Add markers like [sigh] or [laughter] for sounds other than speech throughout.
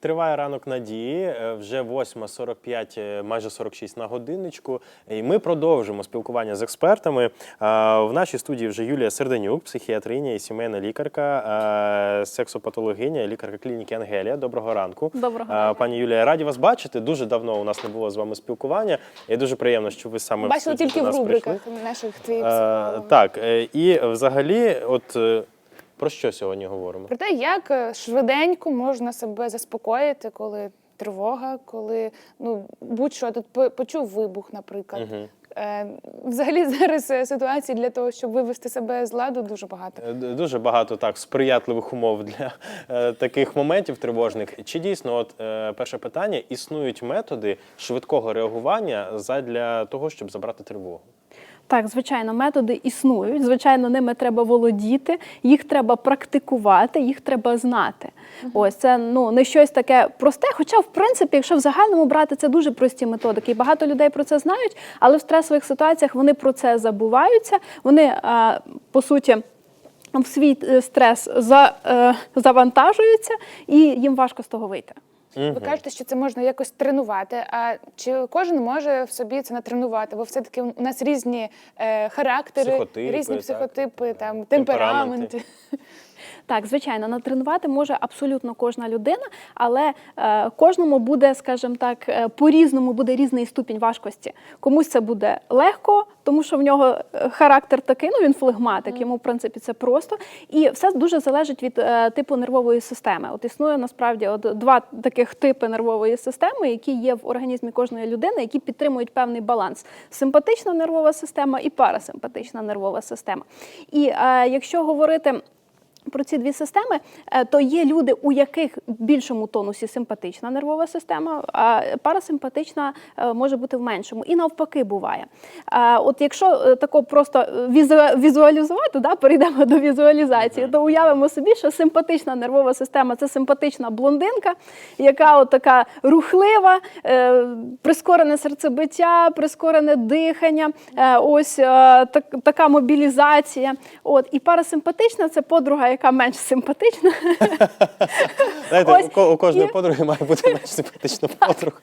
Триває ранок надії, е, вже 8.45, е, майже 46 на годинничку. І ми продовжимо спілкування з експертами. В нашій студії вже Юлія Серденюк, психіатриня і сімейна лікарка, е, сексопатологиня, лікарка клініки Ангелія. Доброго ранку. Доброго ранку. Пані Юлія, раді вас бачити. Дуже давно у нас не було з вами спілкування. І дуже приємно, що ви саме студію тільки в нас прийшли. рубриках наших твоїх Е. Так, е, і взагалі, от е, про що сьогодні говоримо? Про те, як е, швиденько можна себе заспокоїти, коли тривога, коли ну будь-що тут почув вибух, наприклад. Е, взагалі [laughs] зараз е, ситуацій для того, щоб вивести себе з ладу, дуже багато. Дуже багато так сприятливих умов для е, таких моментів тривожних. Чи дійсно, от е, перше питання, існують методи швидкого реагування задля того, щоб забрати тривогу? Так, звичайно, методи існують. Звичайно, ними треба володіти, їх треба практикувати, їх треба знати. Ось це ну не щось таке просте. Хоча, в принципі, якщо в загальному брати, це дуже прості методики. І багато людей про це знають, але в стресових ситуаціях вони про це забуваються. Вони а, по суті. В свій е, стрес е, завантажуються, і їм важко з того вийти. Ви кажете, що це можна якось тренувати. А чи кожен може в собі це натренувати? Бо все-таки у нас різні е, характери, Психотипи, різні так, психотипи, там темпераменти. темпераменти. Так, звичайно, натренувати може абсолютно кожна людина, але е, кожному буде, скажімо так, е, по-різному буде різний ступінь важкості. Комусь це буде легко, тому що в нього е, характер такий, ну він флегматик, йому в принципі це просто. І все дуже залежить від е, типу нервової системи. От існує насправді от два таких типи нервової системи, які є в організмі кожної людини, які підтримують певний баланс: симпатична нервова система і парасимпатична нервова система. І е, якщо говорити про ці дві системи, е, то є люди, у яких в більшому тонусі симпатична нервова система, а парасимпатична е, може бути в меншому. І навпаки буває. Е, От якщо тако просто візуалізувати, да, перейдемо до візуалізації, то уявимо собі, що симпатична нервова система це симпатична блондинка, яка от така рухлива, прискорене серцебиття, прискорене дихання, ось так, така мобілізація. От і парасимпатична це подруга, яка менш симпатична. Знаєте, Ось, у, у кожної і- подруги має бути [laughs] менш симпатична подруга.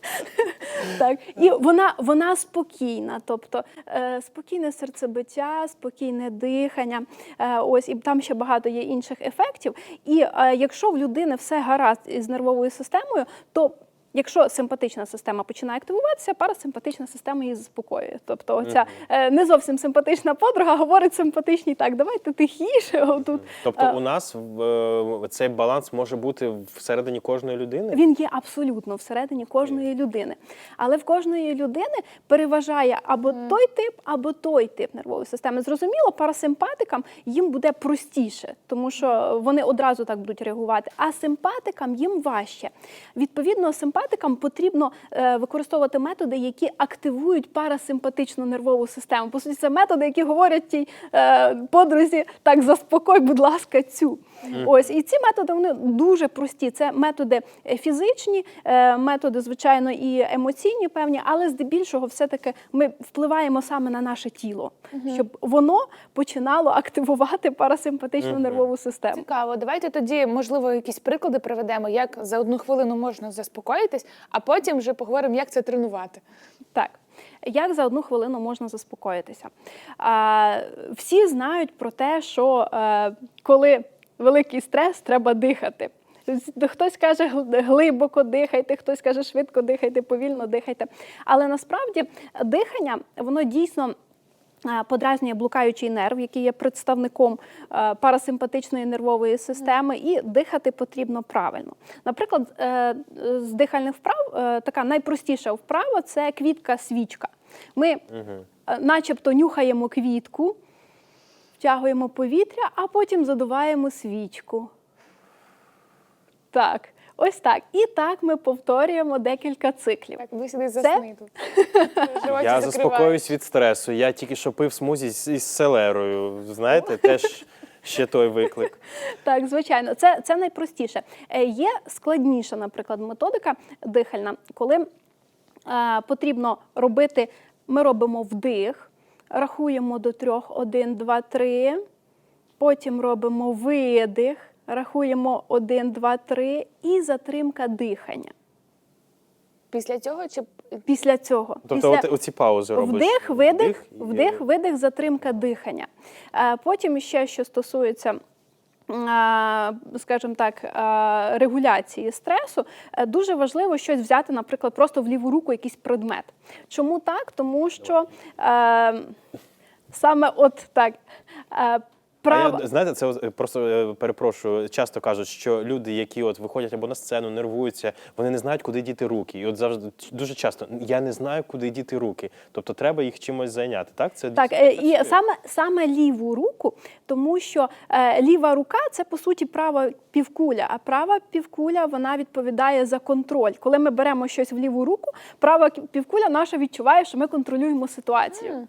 Так, і вона, вона спокійна, тобто е, спокійне серцебиття, спокійне дихання. Е, ось і там ще багато є інших ефектів. І е, якщо в людини все гаразд із нервовою системою, то Якщо симпатична система починає активуватися, парасимпатична система її заспокоює. Тобто, оця е, не зовсім симпатична подруга говорить симпатичній так, давайте тихіше. Отут Тобто, Е, у нас е, цей баланс може бути всередині кожної людини. Він є абсолютно всередині кожної людини. Але в кожної людини переважає або той тип, або той тип нервової системи. Зрозуміло, парасимпатикам їм буде простіше, тому що вони одразу так будуть реагувати. А симпатикам їм важче. Відповідно, симпатикам потрібно е, використовувати методи, які активують парасимпатичну нервову систему. По суті, це методи, які говорять тій е, подрузі, так заспокой, будь ласка, цю. Ось і ці методи вони дуже прості. Це методи е, фізичні, е, методи, звичайно, і емоційні певні, але здебільшого, все-таки ми впливаємо саме на наше тіло, щоб воно починало активувати парасимпатичну нервову систему. Цікаво. Давайте тоді, можливо, якісь приклади приведемо, як за одну хвилину можна заспокоїтись, а потім вже поговоримо, як це тренувати. Так. Як за одну хвилину можна заспокоїтися? Всі знають про те, що е, коли великий стрес, треба дихати. Хтось каже гл- глибоко дихайте, хтось каже швидко дихайте, повільно дихайте. Але насправді дихання, воно дійсно. Е, Подразнює блукаючий нерв, який є представником е, парасимпатичної нервової системи, і дихати потрібно правильно. Наприклад, е, з дихальних вправ така найпростіша вправа це квітка свічка. Ми, начебто, нюхаємо квітку, втягуємо повітря, а потім задуваємо свічку. Так, ось так. І так ми повторюємо декілька циклів. Так, ви сюди Це- засни тут. [laughs] Я заспокоююсь від стресу. Я тільки що пив смузі з- із селерою. Знаєте, теж ще той виклик. [laughs] Так, звичайно, це, це найпростіше. Е, Є складніша, наприклад, методика дихальна, коли е, потрібно робити, ми робимо вдих, рахуємо до трьох, один, два, три. Потім робимо видих, Рахуємо 1, 2, 3 і затримка дихання. Після цього чи Після цього. Тобто, після... оці паузи робиш. Вдих, видих, вдих, видих, затримка дихання. Е, Потім ще що стосується. е, Скажімо так, е, регуляції стресу, е, дуже важливо щось взяти, наприклад, просто в ліву руку якийсь предмет. Чому так? Тому що е, саме от так. Е, Право, я, знаєте, це просто е, перепрошую. Часто кажуть, що люди, які от виходять або на сцену, нервуються, вони не знають, куди діти руки. І от завжди дуже часто я не знаю, куди діти руки. Тобто треба їх чимось зайняти. Так, це Так, е, і працює? саме, саме ліву руку, тому що е, ліва рука це по суті права півкуля, а права півкуля вона відповідає за контроль. Коли ми беремо щось в ліву руку, права півкуля наша відчуває, що ми контролюємо ситуацію.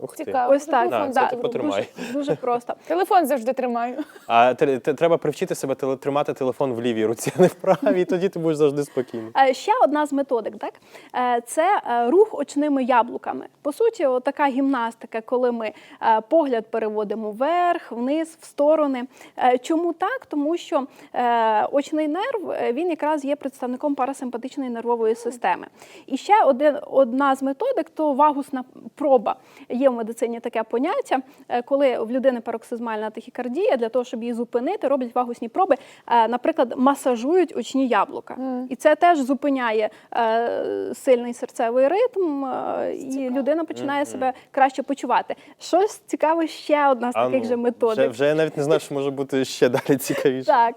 Ух ти. цікаво? Ось так. Телефон Да, це потримай. Дуже, дуже просто. [laughs] Телефон завжди тримаю. А те- те- треба привчити себе теле- тримати телефон в лівій руці, а не в правій, і тоді ти будеш завжди спокійний. Е, Ще одна з методик, так Е, це е, рух очними яблуками. По суті, от така гімнастика, коли ми е, погляд переводимо вверх, вниз, в сторони. Е, Чому так? Тому що е, очний нерв е, він якраз є представником парасимпатичної нервової системи. І ще один, одна з методик то вагусна проба. Є в медицині таке поняття, е, коли в людини пароксизмальна тахікардія, для того, щоб її зупинити, роблять вагусні проби, е, наприклад, масажують очні яблука. І це теж зупиняє е, сильний серцевий ритм, і людина починає себе краще почувати. Щось цікаве, ще одна з А таких ну, же методик. Вже, вже я навіть не знаю, що може бути ще далі цікавіше. Так.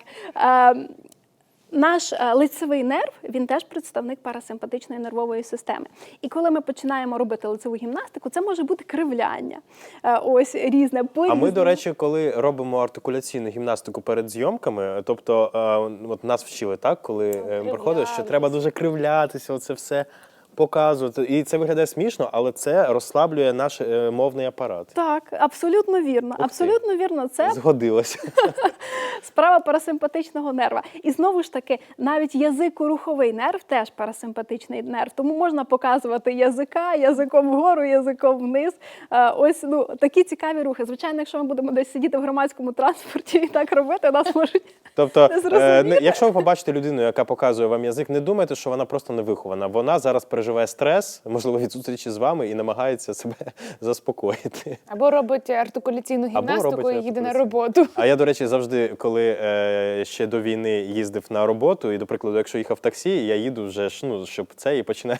Наш е, лицевий нерв він теж представник парасимпатичної нервової системи. І коли ми починаємо робити лицеву гімнастику, це може бути кривляння. Е, ось різне А ми, до речі, коли робимо артикуляційну гімнастику перед зйомками, тобто е, от нас вчили так, коли приходиш, що треба дуже кривлятися, оце все показувати. І це виглядає смішно, але це розслаблює наш е, мовний апарат. Так, абсолютно вірно. ти. Абсолютно вірно. Це Згодилося. [laughs] справа парасимпатичного нерва. І знову ж таки, навіть язико-руховий нерв теж парасимпатичний нерв. Тому можна показувати язика, язиком вгору, язиком вниз. Е, Ось ну такі цікаві рухи. Звичайно, якщо ми будемо десь сидіти в громадському транспорті і так робити, нас можуть Тобто, е, якщо ви побачите людину, яка показує вам язик, не думайте, що вона просто не вихована. Вона зараз переживає стрес, можливо, від зустрічі з вами і намагається себе [laughs] заспокоїти. Або робить артикуляційну гімнастику робить і їде на роботу. А я, до речі, завжди, коли е, ще до війни їздив на роботу, і, до прикладу, якщо їхав таксі, я їду вже ну, щоб це і починає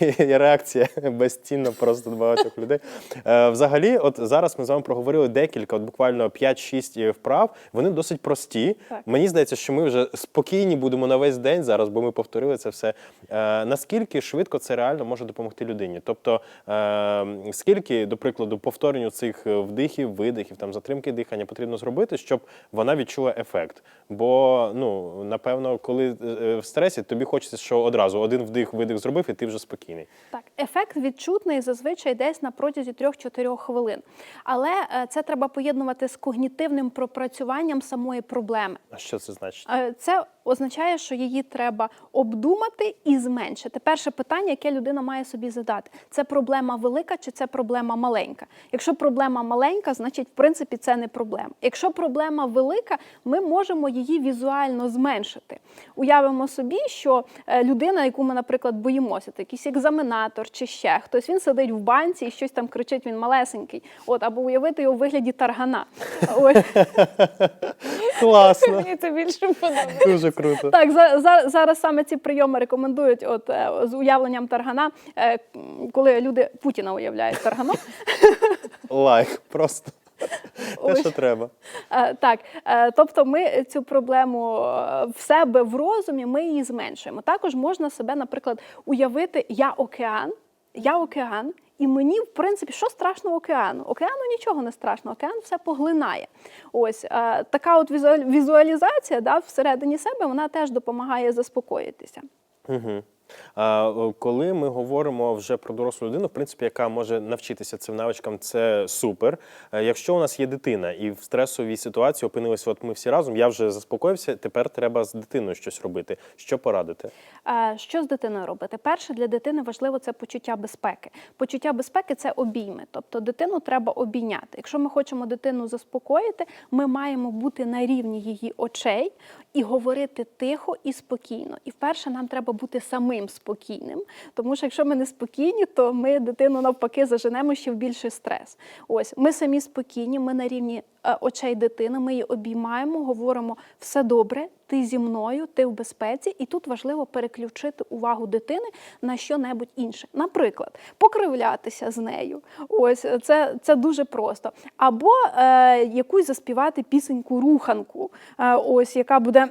[laughs] і реакція безцінна просто до багатьох людей. Е, взагалі, от зараз ми з вами проговорили декілька, от буквально 5-6 вправ. Вони досить прості. Так. Мені здається, що ми вже спокійні будемо на весь день зараз, бо ми повторили це все. Е, наскільки швидко це реально може допомогти людині? Тобто, е, скільки, до прикладу, повторенню цих е, вдихів, видихів, там затримки дихання потрібно зробити, щоб вона відчула ефект? Бо ну напевно, коли е, в стресі, тобі хочеться, що одразу один вдих, видих зробив, і ти вже спокійний. Так, ефект відчутний зазвичай десь на протязі 3-4 хвилин. Але е, це треба поєднувати з когнітивним пропрацюванням самої проблеми. А що це значить? Е, Це означає, що її треба обдумати і зменшити. Перше питання, яке людина має собі задати: це проблема велика чи це проблема маленька? Якщо проблема маленька, значить, в принципі, це не проблема. Якщо проблема велика, ми можемо її візуально зменшити. Уявимо собі, що е, людина, яку ми, наприклад, боїмося, це якийсь екзаменатор чи ще хтось, він сидить в банці і щось там кричить, він малесенький. От або уявити його у вигляді таргана. [laughs] Класно, Мені це більше подобається. дуже круто. Так, за, за, зараз саме ці прийоми рекомендують от, е, з уявленням таргана, е, коли люди Путіна уявляють тарганом. Лайк, просто те, що треба. Е, Так, тобто ми цю проблему в себе в розумі ми її зменшуємо. Також можна себе, наприклад, уявити я океан, я океан, і мені, в принципі, що страшного океану? Океану нічого не страшно, океан все поглинає. Ось е, така от візуалізація да, всередині себе вона теж допомагає заспокоїтися. Угу. Коли ми говоримо вже про дорослу людину, в принципі, яка може навчитися цим навичкам, це супер. Е, Якщо у нас є дитина і в стресовій ситуації опинилися, от ми всі разом, я вже заспокоївся, тепер треба з дитиною щось робити. Що порадити? Що з дитиною робити? Перше для дитини важливо це почуття безпеки. Почуття безпеки це обійми. Тобто дитину треба обійняти. Якщо ми хочемо дитину заспокоїти, ми маємо бути на рівні її очей і говорити тихо і спокійно. І вперше нам треба бути самим спокійним. Тому що якщо ми не спокійні, то ми дитину навпаки заженемо ще в більший стрес. Ось ми самі спокійні, ми на рівні е, очей дитини, ми її обіймаємо, говоримо все добре, ти зі мною, ти в безпеці, і тут важливо переключити увагу дитини на що-небудь інше. Наприклад, покривлятися з нею. Ось це, це дуже просто. Або е, якусь заспівати пісеньку руханку, е, ось яка буде.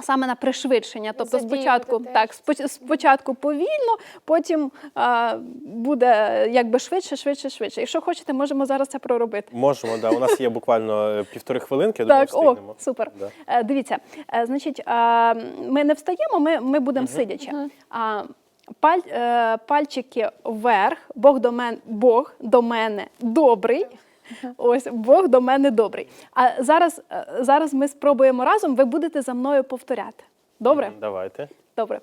Саме на пришвидшення, тобто Задіяти спочатку теж. так, спочатку повільно, потім а, буде якби швидше, швидше, швидше. Якщо хочете, можемо зараз це проробити. Можемо, да. У нас є буквально е, півтори хвилинки, я Так, думаю, о, супер. Да. Е, Дивіться, е, значить, е, ми не встаємо, ми, ми будемо сидячи. А, паль, пальчики вверх, Бог до мене, Бог до мене добрий. Ось Бог до мене добрий. А зараз, е, зараз ми спробуємо разом, ви будете за мною повторяти. Добре? Давайте. Добре.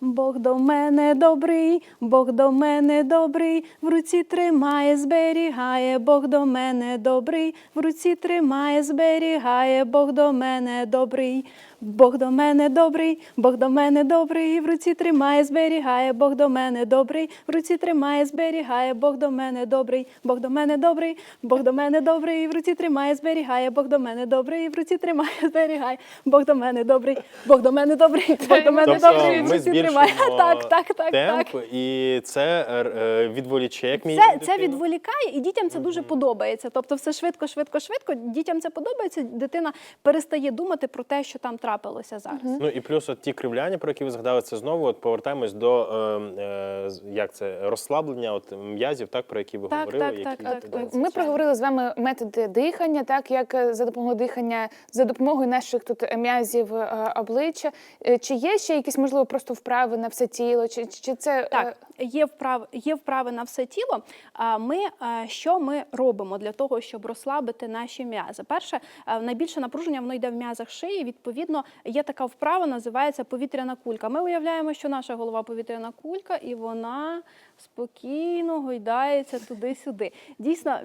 Бог до мене добрий, Бог до мене добрий, в руці тримає, зберігає, Бог до мене добрий, в руці тримає, зберігає, Бог до мене добрий, Бог до мене добрий, Бог до мене добрий, в руці тримає, зберігає, Бог до мене добрий, в руці тримає, зберігає, Бог до мене добрий, Бог до мене добрий, Бог до мене добрий, в руці тримає, зберігає, Бог до мене добрий, в руці тримає, зберігає, Бог до мене добрий, Бог до мене добрий, Бог до мене Тобто добрий, в руці тримає. Так, так, так, так. і це е, відволіче, як Це, це відволікає, і дітям це дуже подобається. Тобто, все швидко, швидко, швидко. Дітям це подобається. Дитина перестає думати про те, що там трапилося зараз. Ну і плюс от ті кривляння, про які ви згадали, це знову от повертаємось до е, е, як це розслаблення от м'язів, так про які ви Так, говорили. так, так, які так, так. Ми звичайно. проговорили з вами методи дихання, так як е, за допомогою дихання, за допомогою наших тут е, м'язів е, обличчя. Е, Чи є ще якісь можливо просто вправи на все тіло? Чи, чи це е, Так, є вправи, є вправи на все тіло. А ми е, що ми робимо для того, щоб розслабити наші м'язи? Перше, е, найбільше напруження воно йде в м'язах шиї. Відповідно, є така вправа, називається повітряна кулька. Ми уявляємо, що наша голова повітряна кулька, і вона спокійно гойдається туди-сюди. Дійсно,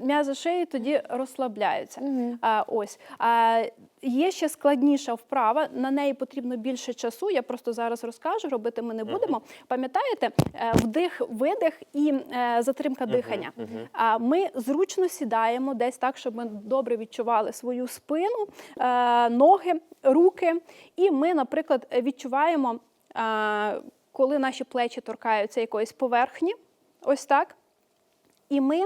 м'язи, шиї тоді розслабляються. А, ось. А, є ще складніша вправа, на неї потрібно більше часу. Я просто зараз розкажу, робити ми не будемо. Пам'ятаєте, Е, вдих, видих і е, затримка дихання. А ми зручно сідаємо десь так, щоб ми добре відчували свою спину, е, ноги, руки. І ми, наприклад, відчуваємо, коли наші плечі торкаються якоїсь поверхні, ось так. І ми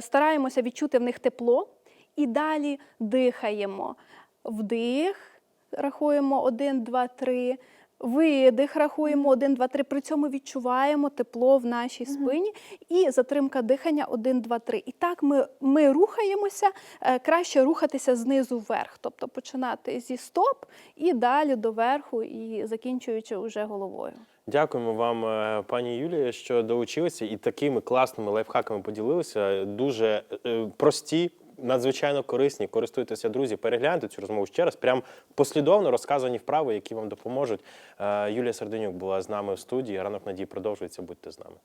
стараємося відчути в них тепло і далі дихаємо. Вдих, рахуємо 1, 2, 3. Видих, рахуємо 1, 2, 3. При цьому відчуваємо тепло в нашій спині і затримка дихання 1, 2, 3. І так ми, ми рухаємося, е, краще рухатися знизу вверх, тобто починати зі стоп і далі до верху, і закінчуючи вже головою. Дякуємо вам, е, пані Юлія, що долучилися і такими класними лайфхаками поділилися. Дуже е, прості. Надзвичайно корисні, користуйтеся, друзі. Перегляньте цю розмову ще раз. Прям послідовно розказані вправи, які вам допоможуть. Е, Юлія Серденюк була з нами в студії. Ранок надії продовжується. Будьте з нами.